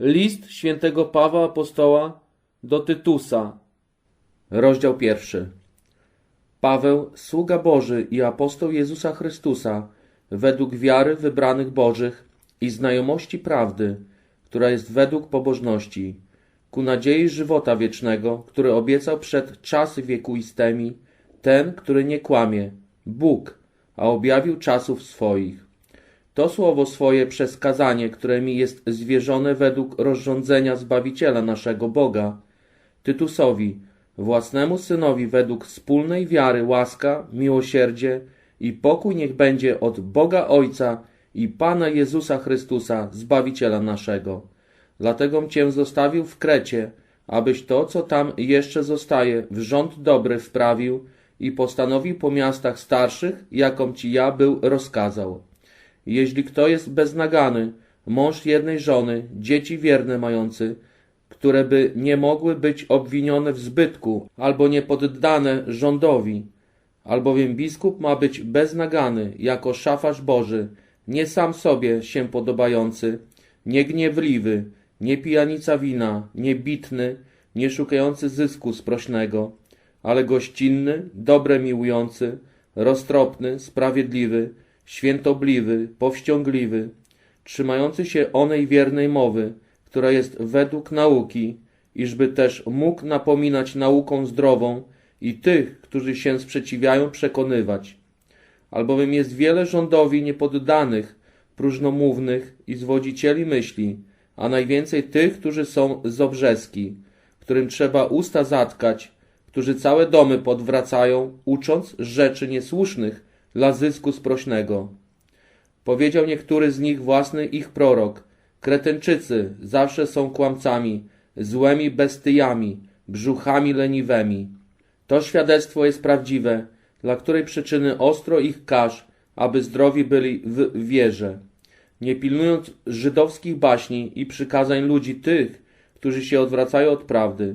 List świętego Pawła Apostoła do Tytusa. Rozdział pierwszy. Paweł, sługa Boży i apostoł Jezusa Chrystusa, według wiary wybranych Bożych i znajomości prawdy, która jest według pobożności, ku nadziei żywota wiecznego, który obiecał przed czasy wiekuistymi, ten, który nie kłamie, Bóg, a objawił czasów swoich. To słowo swoje przez kazanie, które mi jest zwierzone według rozrządzenia Zbawiciela naszego Boga, Tytusowi, własnemu synowi według wspólnej wiary łaska, miłosierdzie i pokój niech będzie od Boga Ojca i Pana Jezusa Chrystusa, Zbawiciela naszego. Dlategom Cię zostawił w Krecie, abyś to, co tam jeszcze zostaje, w rząd dobry wprawił i postanowił po miastach starszych, jakom Ci ja był rozkazał. Jeśli kto jest beznagany, mąż jednej żony, dzieci wierne mający, które by nie mogły być obwinione w zbytku albo nie poddane rządowi, albowiem biskup ma być beznagany jako szafarz Boży, nie sam sobie się podobający, nie gniewliwy, nie pijanica wina, nie bitny, nie szukający zysku sprośnego, ale gościnny, dobre miłujący, roztropny, sprawiedliwy, świętobliwy, powściągliwy, trzymający się onej wiernej mowy, która jest według nauki, iżby też mógł napominać nauką zdrową i tych, którzy się sprzeciwiają, przekonywać. Albowiem jest wiele rządowi niepoddanych, próżnomównych i zwodzicieli myśli, a najwięcej tych, którzy są zobrzeski, którym trzeba usta zatkać, którzy całe domy podwracają, ucząc rzeczy niesłusznych dla zysku sprośnego. Powiedział niektóry z nich własny ich prorok, Kretenczycy zawsze są kłamcami, złymi bestyjami, brzuchami leniwymi. To świadectwo jest prawdziwe, dla której przyczyny ostro ich każ, aby zdrowi byli w wierze. Nie pilnując żydowskich baśni i przykazań ludzi tych, którzy się odwracają od prawdy.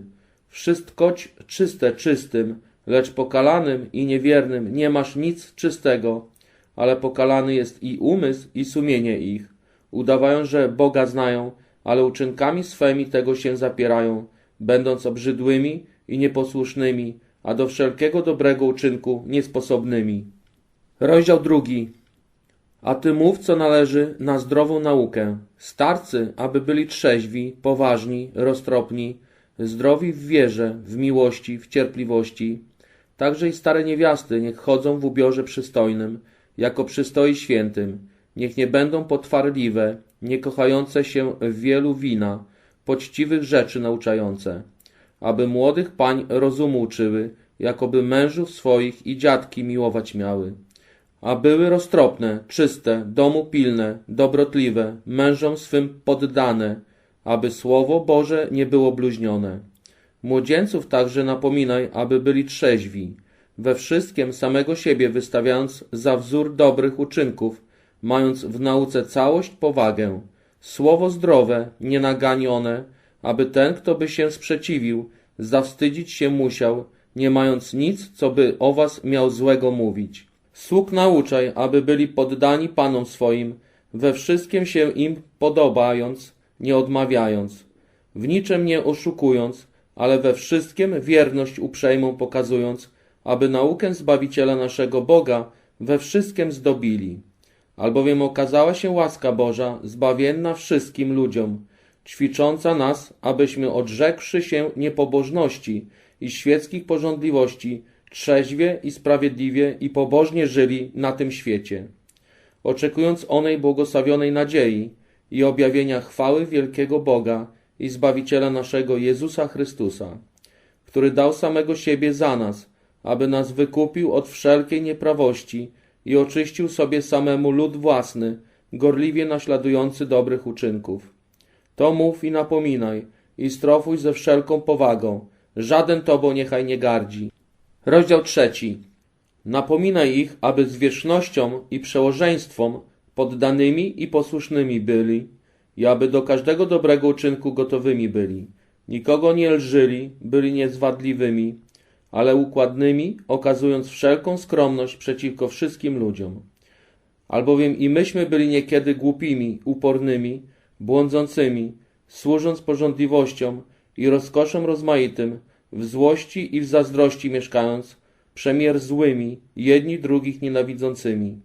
Wszystkoć czyste czystym, lecz pokalanym i niewiernym nie masz nic czystego, ale pokalany jest i umysł, i sumienie ich. Udawają, że Boga znają, ale uczynkami swymi tego się zapierają, będąc obrzydłymi i nieposłusznymi, a do wszelkiego dobrego uczynku niesposobnymi. Rozdział drugi. A ty mów, co należy na zdrową naukę. Starcy, aby byli trzeźwi, poważni, roztropni, zdrowi w wierze, w miłości, w cierpliwości. Także i stare niewiasty niech chodzą w ubiorze przystojnym, jako przystoi świętym. Niech nie będą potwarliwe, nie kochające się w wielu wina, poczciwych rzeczy nauczające. Aby młodych pań rozumu uczyły, jakoby mężów swoich i dziadki miłować miały. A były roztropne, czyste, domu pilne, dobrotliwe, mężom swym poddane, aby słowo Boże nie było bluźnione. Młodzieńców także napominaj, aby byli trzeźwi, we wszystkim samego siebie wystawiając za wzór dobrych uczynków, mając w nauce całość powagę, słowo zdrowe, nienaganione, aby ten, kto by się sprzeciwił, zawstydzić się musiał, nie mając nic, co by o was miał złego mówić. Sług nauczaj, aby byli poddani panom swoim, we wszystkim się im podobając, nie odmawiając, w niczym nie oszukując, ale we wszystkim wierność uprzejmą pokazując, aby naukę Zbawiciela naszego Boga we wszystkim zdobili. Albowiem okazała się łaska Boża, zbawienna wszystkim ludziom, ćwicząca nas, abyśmy odrzekłszy się niepobożności i świeckich porządliwości, trzeźwie i sprawiedliwie i pobożnie żyli na tym świecie, oczekując onej błogosławionej nadziei i objawienia chwały wielkiego Boga i Zbawiciela naszego Jezusa Chrystusa, który dał samego siebie za nas, aby nas wykupił od wszelkiej nieprawości i oczyścił sobie samemu lud własny, gorliwie naśladujący dobrych uczynków. To mów i napominaj, i strofuj ze wszelką powagą, żaden tobą niechaj nie gardzi. Rozdział trzeci. Napominaj ich, aby z wierzchnością i przełożeństwem poddanymi i posłusznymi byli, i aby do każdego dobrego uczynku gotowymi byli. Nikogo nie lżyli, byli niezwadliwymi, ale układnymi, okazując wszelką skromność przeciwko wszystkim ludziom. Albowiem i myśmy byli niekiedy głupimi, upornymi, błądzącymi, służąc porządliwością i rozkoszom rozmaitym, w złości i w zazdrości mieszkając, przemier złymi, jedni drugich nienawidzącymi.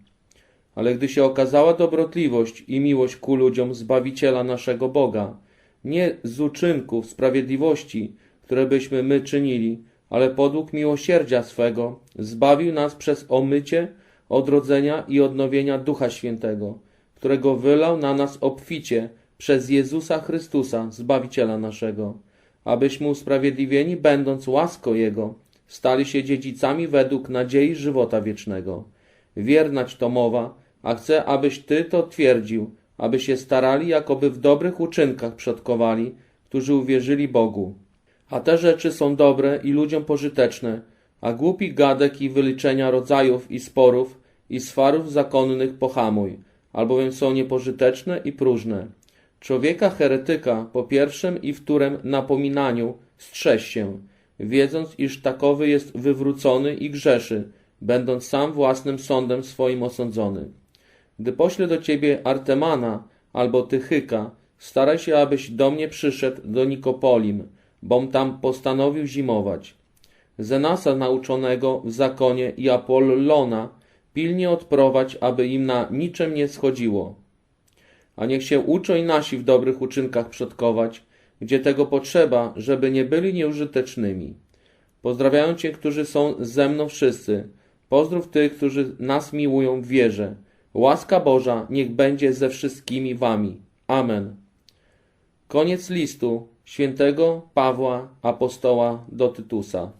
Ale gdy się okazała dobrotliwość i miłość ku ludziom Zbawiciela naszego Boga, nie z uczynków sprawiedliwości, które byśmy my czynili, ale podług miłosierdzia swego, zbawił nas przez omycie, odrodzenia i odnowienia Ducha Świętego, którego wylał na nas obficie przez Jezusa Chrystusa, Zbawiciela naszego, abyśmy usprawiedliwieni, będąc łaską Jego, stali się dziedzicami według nadziei żywota wiecznego. Wiernać to mowa, a chcę, abyś Ty to twierdził, aby się starali, jakoby w dobrych uczynkach przodkowali, którzy uwierzyli Bogu. A te rzeczy są dobre i ludziom pożyteczne, a głupi gadek i wyliczenia rodzajów i sporów i swarów zakonnych pohamuj, albowiem są niepożyteczne i próżne. Człowieka heretyka po pierwszym i wtórym napominaniu strzeż się, wiedząc, iż takowy jest wywrócony i grzeszy, będąc sam własnym sądem swoim osądzony. Gdy poślę do ciebie Artemana albo Tychyka, staraj się, abyś do mnie przyszedł do Nikopolim, bom tam postanowił zimować. Zenasa nauczonego w zakonie i Apollona pilnie odprowadź, aby im na niczym nie schodziło. A niech się uczą i nasi w dobrych uczynkach przodkować, gdzie tego potrzeba, żeby nie byli nieużytecznymi. Pozdrawiają Cię, którzy są ze mną wszyscy. Pozdrów tych, którzy nas miłują w wierze. Łaska Boża niech będzie ze wszystkimi wami. Amen. Koniec listu świętego Pawła apostoła do Tytusa.